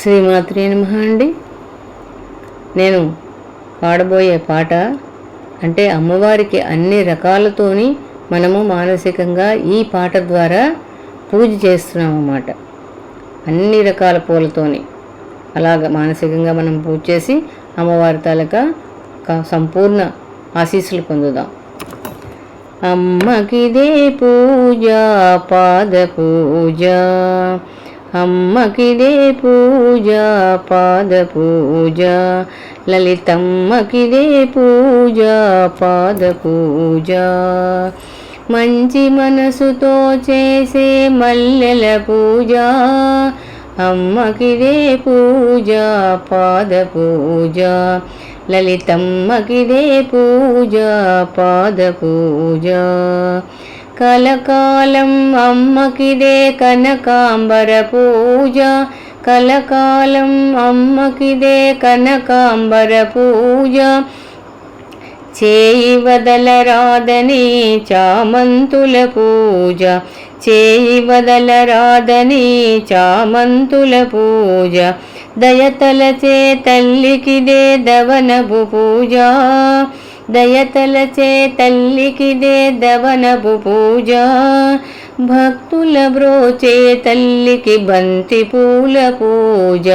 శ్రీమాత్రి నమః అండి. నేను పాడబోయే పాట అంటే అమ్మవారికి అన్ని రకాలతోని మనము మానసికంగా ఈ పాట ద్వారా పూజ చేస్తున్నాం అన్నమాట. అన్ని రకాల పూలతోని అలాగ మానసికంగా మనం పూజ చేసి అమ్మవారి తాలూకా సంపూర్ణ ఆశీస్సులు పొందుదాం. అమ్మకిదే పూజ పాద పూజ అమ్మకిదే పూజ పాద పూజ. లలితమ్మకిదే పూజ పాద పూజ. మంచి మనసుతో చేసే మల్లెల పూజ. అమ్మకిదే పూజ పాద పూజ. లలితమ్మకిదే పూజ పాద పూజ. కలకాలం అమ్మకిదే కనకాంబర పూజ. కలకాలం అమ్మకిదే కనకాంబర పూజ. చేయి వదలరాదని చామంతుల పూజ. చేయి వదలరాదని చామంతుల పూజ. దయతలచే తల్లికిదే దవనపు పూజ. దయతలచే తల్లికిదే దవనపు పూజ. భక్తుల బ్రోచే తల్లికి బంతి పూల పూజ.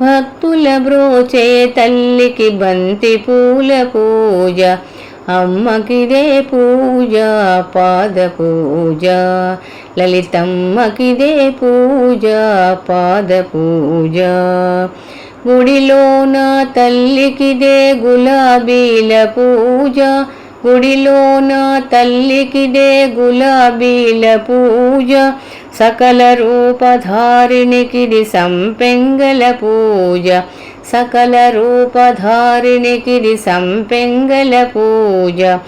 భక్తుల బ్రోచే తల్లికి బంతి పూల పూజ. అమ్మకిదే పూజ పాద పూజ. లలితమ్మకిదే పూజ పాద పూజ. గుడిలోన తల్లికిదే గులాబీల పూజ. గుడిలోన తల్లికిదే గులాబీల పూజ. సకల రూపధారిణికిది సంపెంగల పూజ. సకల రూపధారిణికిది సంపెంగల పూజ.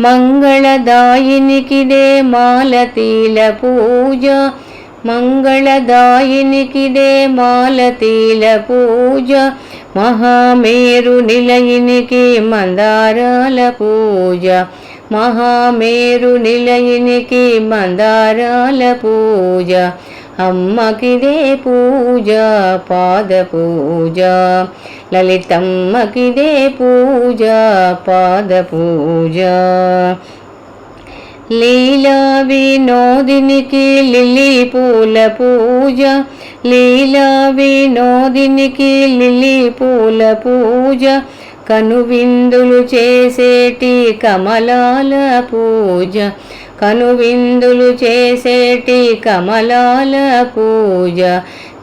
మంగళదాయినికిదే మాలతీల పూజ. మంగళదాయినికిదే మాలతీల పూజ మహామేరు నిలయినికి మందారాల పూజ మహామేరు నిలయినికి మందారాల పూజ అమ్మకిదే పూజ పాద పూజ లలితమ్మకిదే పూజ పాద పూజ. లీలా వినోదినికి లిల్లీ పూల పూజ. లీలా వినోదినికి లిల్లీ పూల పూజ. కనువిందులు చేసేటి కమలాల పూజ. కనువిందులు చేసేటి కమలాల పూజ.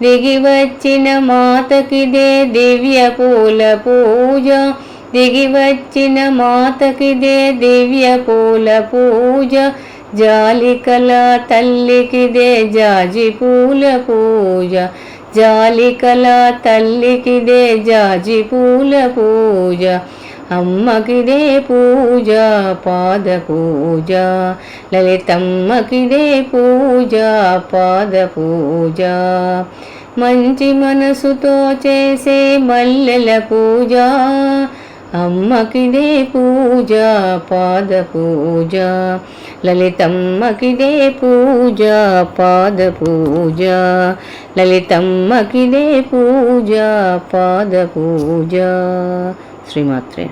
దిగి వచ్చిన మాతకిదే దివ్య పూల పూజ. దిగి వచ్చిన మాతకిదే దివ్య పూల పూజ. జాలికల తల్లికిదే జాజి పూల పూజ. జాలికల తల్లికిదే జాజి పూల పూజ. అమ్మకిదే పూజ పాద పూజ. లలితమ్మకిదే పూజ పాద పూజ. మంచి మనసుతో చేసే మల్లెల పూజ. అమ్మకిదే పూజ పాద పూజ. లలితమ్మకిదే పూజ పాద పూజ. లలితమ్మకిదే పూజ పాద పూజ. శ్రీమాత్రే